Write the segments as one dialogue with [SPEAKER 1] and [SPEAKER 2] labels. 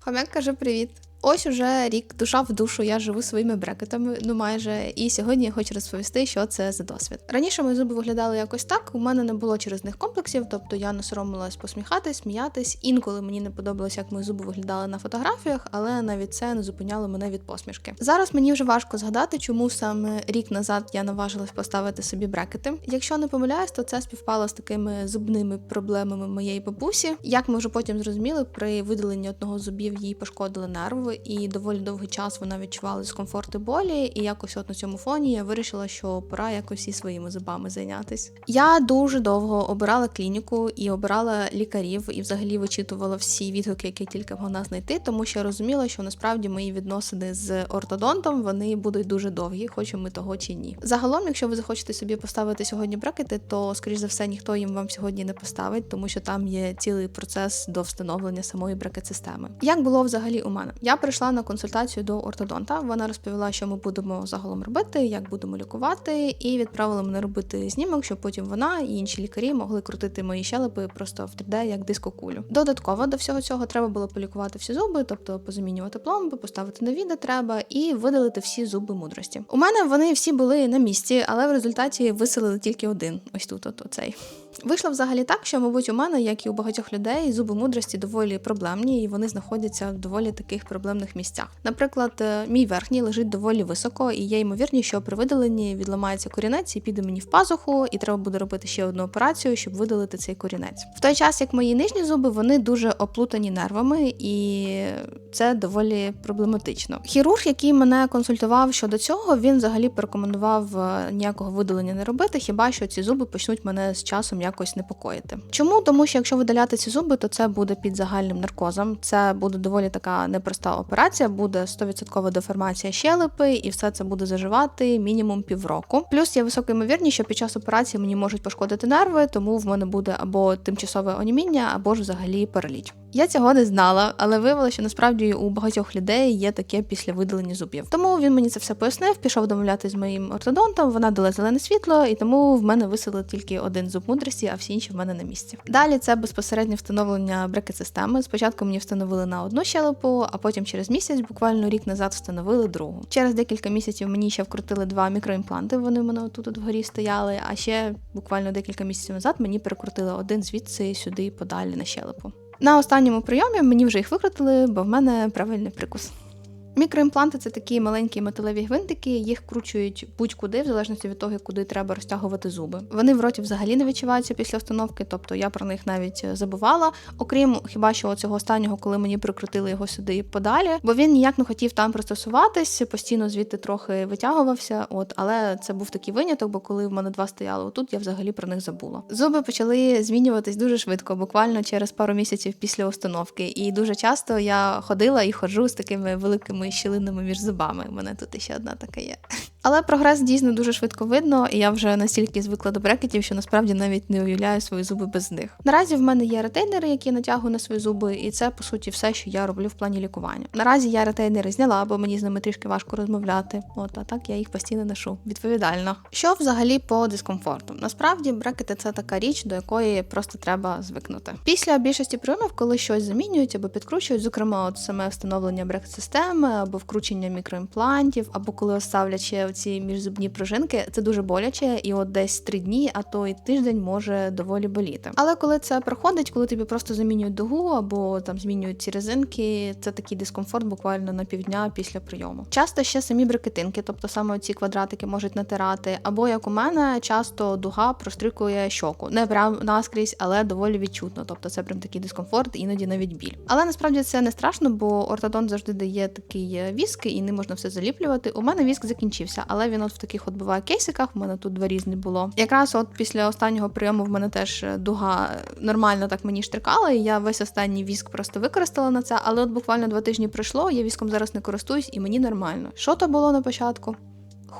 [SPEAKER 1] Хомяк каже привіт. Ось уже рік душа в душу я живу своїми брекетами, ну майже. І сьогодні я хочу розповісти, що це за досвід. Раніше мої зуби виглядали якось так. У мене не було через них комплексів, тобто я не соромилась посміхатись, сміятись. Інколи мені не подобалося, як мої зуби виглядали на фотографіях, але навіть це не зупиняло мене від посмішки. Зараз мені вже важко згадати, чому саме рік назад я наважилась поставити собі брекети. Якщо не помиляюсь, то це співпало з такими зубними проблемами моєї бабусі. Як ми вже потім зрозуміли, при видаленні одного зубів їй пошкодили нерви, і доволі довгий час вона відчувала дискомфорт і болі. І якось от на цьому фоні я вирішила, що пора якось і своїми зубами зайнятися. Я дуже довго обирала клініку і обирала лікарів, і взагалі вичитувала всі відгуки, які тільки могла знайти, тому що я розуміла, що насправді мої відносини з ортодонтом вони будуть дуже довгі, хочемо ми того чи ні. Загалом, якщо ви захочете собі поставити сьогодні брекети, то скоріш за все ніхто їм вам сьогодні не поставить, тому що там є цілий процес до встановлення самої брекет-системи. Як було взагалі у мене? Я прийшла на консультацію до ортодонта. Вона розповіла, що ми будемо загалом робити, як будемо лікувати, і відправила мене робити знімок, щоб потім вона і інші лікарі могли крутити мої щелепи просто в 3D як дискокулю. Додатково до всього цього треба було полікувати всі зуби, тобто позамінювати пломби, поставити нові, де треба, і видалити всі зуби мудрості. У мене вони всі були на місці, але в результаті виселили тільки один. Ось тут, от оцей. Вийшло взагалі так, що, мабуть, у мене, як і у багатьох людей, зуби мудрості доволі проблемні, і вони знаходяться в доволі таких проблемних місцях. Наприклад, е, мій верхній лежить доволі високо, і є ймовірність, що при видаленні відламається корінець і піде мені в пазуху, і треба буде робити ще одну операцію, щоб видалити цей корінець. В той час, як мої нижні зуби, вони дуже оплутані нервами, і це доволі проблематично. Хірург, який мене консультував щодо цього, він взагалі порекомендував е, ніякого видалення не робити, хіба що ці зуби почнуть мене з часом якось непокоїти. Чому? Тому що якщо видаляти ці зуби, то це буде під загальним наркозом. Це буде доволі така непроста операція, буде 100% деформація щелепи, і все це буде заживати мінімум півроку. Плюс є висока ймовірність, що під час операції мені можуть пошкодити нерви, тому в мене буде або тимчасове оніміння, або ж взагалі параліч. Я цього не знала, але виявилося, що насправді у багатьох людей є таке після видалення зубів. Тому він мені це все пояснив, пішов домовляти з моїм ортодонтом. Вона дала зелене світло, і тому в мене висели тільки один зуб мудрості, а всі інші в мене на місці. Далі це безпосереднє встановлення брекет-системи. Спочатку мені встановили на одну щелепу, а потім через місяць, буквально рік назад, встановили другу. Через декілька місяців мені ще вкрутили два мікроімпланти. Вони в мене тут вгорі стояли. А ще буквально декілька місяців назад мені перекрутили один звідси сюди подалі на щелепу. На останньому прийомі мені вже їх викрутили, бо в мене правильний прикус. Мікроімпланти це такі маленькі металеві гвинтики, їх вкручують будь-куди, в залежності від того, куди треба розтягувати зуби. Вони в роті взагалі не відчуваються після установки, тобто я про них навіть забувала. Окрім хіба що цього останнього, коли мені прикрутили його сюди подалі, бо він ніяк не хотів там пристосуватись, постійно звідти трохи витягувався. От, але це був такий виняток, бо коли в мене два стояли отут, я взагалі про них забула. Зуби почали змінюватись дуже швидко, буквально через пару місяців після установки. І дуже часто я ходила і ходжу з такими великими щілинами між зубами. У мене тут ще одна така є. Але прогрес дійсно дуже швидко видно, і я вже настільки звикла до брекетів, що насправді навіть не уявляю свої зуби без них. Наразі в мене є ретейнери, які натягую на свої зуби, і це по суті все, що я роблю в плані лікування. Наразі я ретейнери зняла, бо мені з ними трішки важко розмовляти. От а так я їх постійно ношу відповідально. Що взагалі по дискомфорту? Насправді брекети це така річ, до якої просто треба звикнути. Після більшості прийомів, коли щось замінюють або підкручують, зокрема, от саме встановлення брекет-системи або вкручення мікроімплантів, або коли ставлять ще ці міжзубні пружинки, це дуже боляче, і от десь три дні, а то й тиждень може доволі боліти. Але коли це проходить, коли тобі просто замінюють дугу або там змінюють ці резинки, це такий дискомфорт буквально на півдня після прийому. Часто ще самі брикетинки, тобто саме ці квадратики можуть натирати, або як у мене, часто дуга прострикує щоку, не прям наскрізь, але доволі відчутно. Тобто це прям такий дискомфорт, іноді навіть біль. Але насправді це не страшно, бо ортодонт завжди дає такий віск, і не можна все заліплювати. У мене віск закінчився, але він от в таких от буває кейсиках. У мене тут два різні було. Якраз от після останнього прийому в мене теж дуга нормально так мені штрикала, і я весь останній віск просто використала на це. Але от буквально два тижні пройшло. Я віском зараз не користуюсь, і мені нормально. Що то було на початку?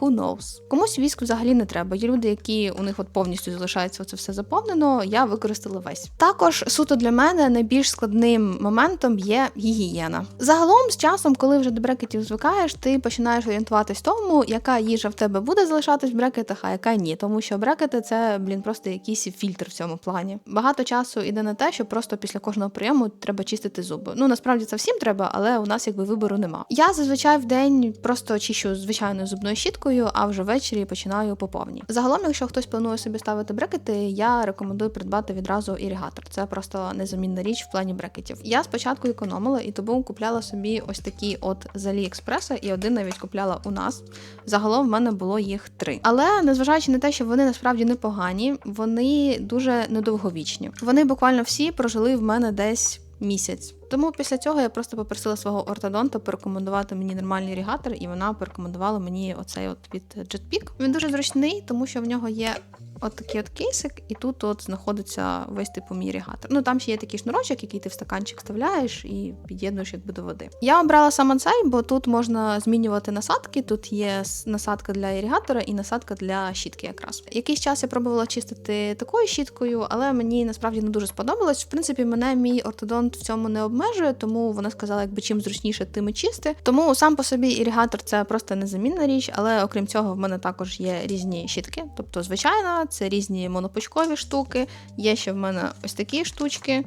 [SPEAKER 1] Who knows. Комусь віск взагалі не треба. Є люди, які у них от повністю залишається це все заповнено. Я використала весь. Також суто для мене найбільш складним моментом є гігієна. Загалом, з часом, коли вже до брекетів звикаєш, ти починаєш орієнтуватись тому, яка їжа в тебе буде залишатись в брекетах, а яка ні. Тому що брекети це, блін, просто якийсь фільтр в цьому плані. Багато часу йде на те, що просто після кожного прийому треба чистити зуби. Ну насправді це всім треба, але у нас якби вибору нема. Я зазвичай в день просто чищу звичайною зубною щіткою, а вже ввечері починаю по повній. Загалом, якщо хтось планує собі ставити брекети, я рекомендую придбати відразу іригатор. Це просто незамінна річ в плані брекетів. Я спочатку економила і тому купляла собі ось такі от з Аліекспреса, і один навіть купляла у нас. Загалом в мене було їх три. Але незважаючи на те, що вони насправді непогані, вони дуже недовговічні. Вони буквально всі прожили в мене десь місяць. Тому після цього я просто попросила свого ортодонта порекомендувати мені нормальний рігатор, і вона порекомендувала мені оцей от від Jetpeak. Він дуже зручний, тому що в нього є. От такий от кейсик, і тут от знаходиться весь типу мій іригатор. Ну там ще є такий шнурочок, який ти в стаканчик вставляєш і під'єднуєш якби до води. Я обрала саме цей, бо тут можна змінювати насадки. Тут є насадка для іригатора і насадка для щітки. Якраз якийсь час я пробувала чистити такою щіткою, але мені насправді не дуже сподобалось. В принципі, мене мій ортодонт в цьому не обмежує, тому вона сказала, якби чим зручніше, тим і чисти. Тому сам по собі іригатор це просто незамінна річ, але окрім цього, в мене також є різні щітки, тобто звичайна це різні монопучкові штуки. Є ще в мене ось такі штучки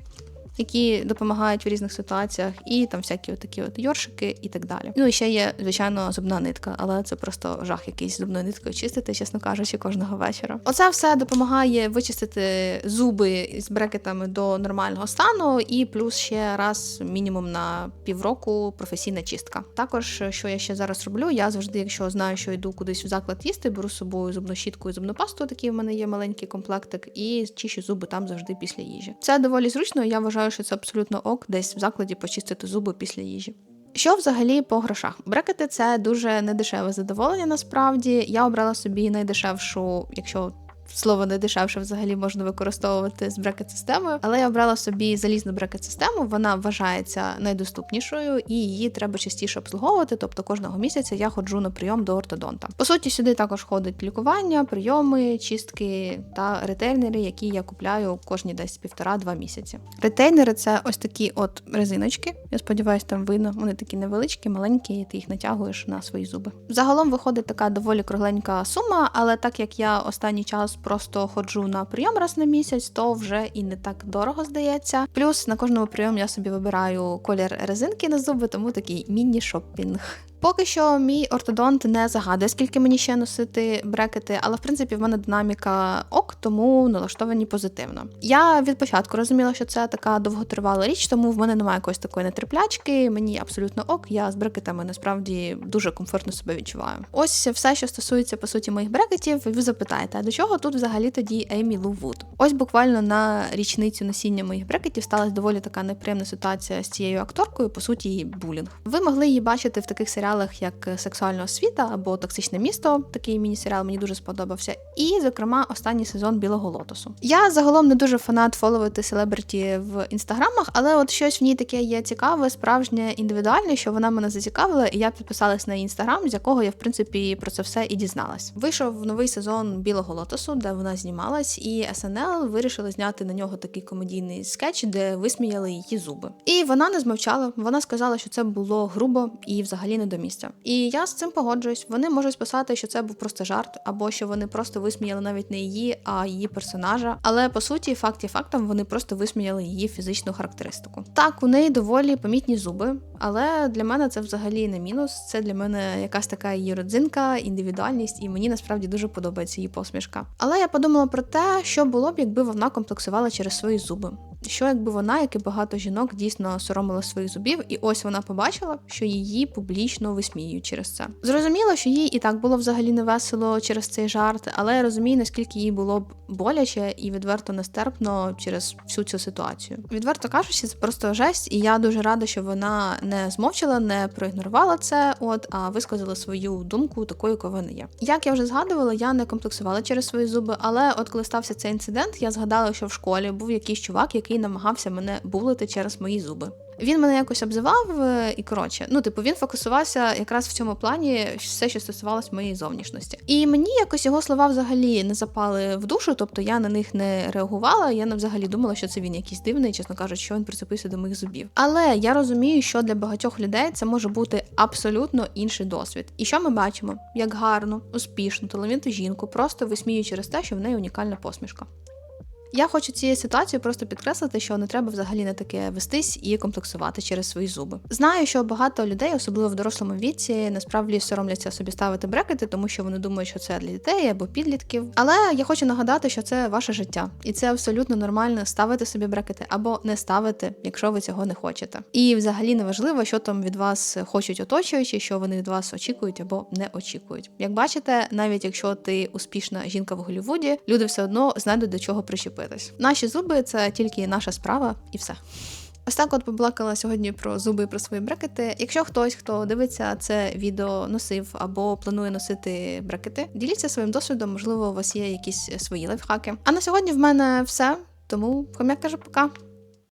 [SPEAKER 1] які допомагають в різних ситуаціях, і там всякі такі от йоршики і так далі. Ну і ще є, звичайно, зубна нитка, але це просто жах якийсь зубною ниткою чистити, чесно кажучи, кожного вечора. Оце все допомагає вичистити зуби з брекетами до нормального стану, і плюс ще раз мінімум на півроку професійна чистка. Також, що я ще зараз роблю, я завжди, якщо знаю, що йду кудись в заклад їсти, беру з собою зубну щітку і зубну пасту. Такий в мене є маленький комплектик, і чищу зуби там завжди після їжі. Це доволі зручно. Я вважаю вважаю, що це абсолютно ок, десь в закладі почистити зуби після їжі. Що взагалі по грошах? Брекети це дуже недешеве задоволення. Насправді я обрала собі найдешевшу, якщо слово не дешевше взагалі можна використовувати з брекет-системою, але я обрала собі залізну брекет-систему. Вона вважається найдоступнішою і її треба частіше обслуговувати. Тобто кожного місяця я ходжу на прийом до ортодонта. По суті, сюди також ходить лікування, прийоми, чистки та ретейнери, які я купляю кожні десь півтора-два місяці. Ретейнери це ось такі от резиночки. Я сподіваюся, там видно. Вони такі невеличкі, маленькі, і ти їх натягуєш на свої зуби. Загалом виходить така доволі кругленька сума, але так як я останній час просто ходжу на прийом раз на місяць, то вже і не так дорого здається. Плюс на кожному прийомі я собі вибираю колір резинки на зуби, тому такий міні-шоппінг. Поки що мій ортодонт не загадує, скільки мені ще носити брекети, але в принципі в мене динаміка ок, тому налаштовані позитивно. Я від початку розуміла, що це така довготривала річ, тому в мене немає якоїсь такої нетерплячки. Мені абсолютно ок. Я з брекетами насправді дуже комфортно себе відчуваю. Ось все, що стосується по суті моїх брекетів, ви запитаєте, а до чого тут взагалі тоді Емі Лу Вуд? Ось буквально на річницю носіння моїх брекетів сталася доволі така неприємна ситуація з цією акторкою, по суті, її булінг. Ви могли її бачити в таких серіалах серіалах як Сексуальна освіта або Токсичне місто. Такий міні-серіал мені дуже сподобався. І, зокрема, останній сезон Білого лотосу. Я загалом не дуже фанат фоловити селебриті в інстаграмах, але от щось в ній таке є цікаве, справжнє, індивідуальне, що вона мене зацікавила, і я підписалась на інстаграм, з якого я в принципі про це все і дізналась. Вийшов новий сезон Білого лотосу, де вона знімалась, і СНЛ вирішили зняти на нього такий комедійний скетч, де висміяли її зуби. І вона не змовчала. Вона сказала, що це було грубо і взагалі не до місця. І я з цим погоджуюсь. Вони можуть списати, що це був просто жарт, або що вони просто висміяли навіть не її, а її персонажа. Але по суті, факті фактом, вони просто висміяли її фізичну характеристику. Так, у неї доволі помітні зуби, але для мене це взагалі не мінус. Це для мене якась така її родзинка, індивідуальність, і мені насправді дуже подобається її посмішка. Але я подумала про те, що було б, якби вона комплексувала через свої зуби. Що якби вона, як і багато жінок, дійсно соромила своїх зубів, і ось вона побачила, що її публічно висміюють через це. Зрозуміло, що їй і так було взагалі не весело через цей жарт, але я розумію, наскільки їй було б боляче і відверто нестерпно через всю цю ситуацію. Відверто кажучи, це просто жесть, і я дуже рада, що вона не змовчала, не проігнорувала це, от а висказала свою думку такою, якою вона є. Як я вже згадувала, я не комплексувала через свої зуби, але от коли стався цей інцидент, я згадала, що в школі був якийсь чувак, який намагався мене булити через мої зуби. Він мене якось обзивав, е, і коротше, ну типу, він фокусувався якраз в цьому плані все, що стосувалось моєї зовнішності. І мені якось його слова взагалі не запали в душу, тобто я на них не реагувала. Я не взагалі думала, що це він якийсь дивний, чесно кажучи, що він прицепився до моїх зубів. Але я розумію, що для багатьох людей це може бути абсолютно інший досвід. І що ми бачимо? Як гарну, успішну, талановиту жінку просто висміюють через те, що в неї унікальна посмішка. Я хочу цією ситуацією просто підкреслити, що не треба взагалі на таке вестись і комплексувати через свої зуби. Знаю, що багато людей, особливо в дорослому віці, насправді соромляться собі ставити брекети, тому що вони думають, що це для дітей або підлітків. Але я хочу нагадати, що це ваше життя, і це абсолютно нормально ставити собі брекети або не ставити, якщо ви цього не хочете. І взагалі не важливо, що там від вас хочуть оточуючі, що вони від вас очікують або не очікують. Як бачите, навіть якщо ти успішна жінка в Голлівуді, люди все одно знайдуть до чого причепитись. Наші зуби це тільки наша справа, і все. Ось так от поблакала сьогодні про зуби і про свої брекети. Якщо хтось, хто дивиться це відео, носив або планує носити брекети, діліться своїм досвідом, можливо, у вас є якісь свої лайфхаки. А на сьогодні в мене все. Тому хомяк каже пока.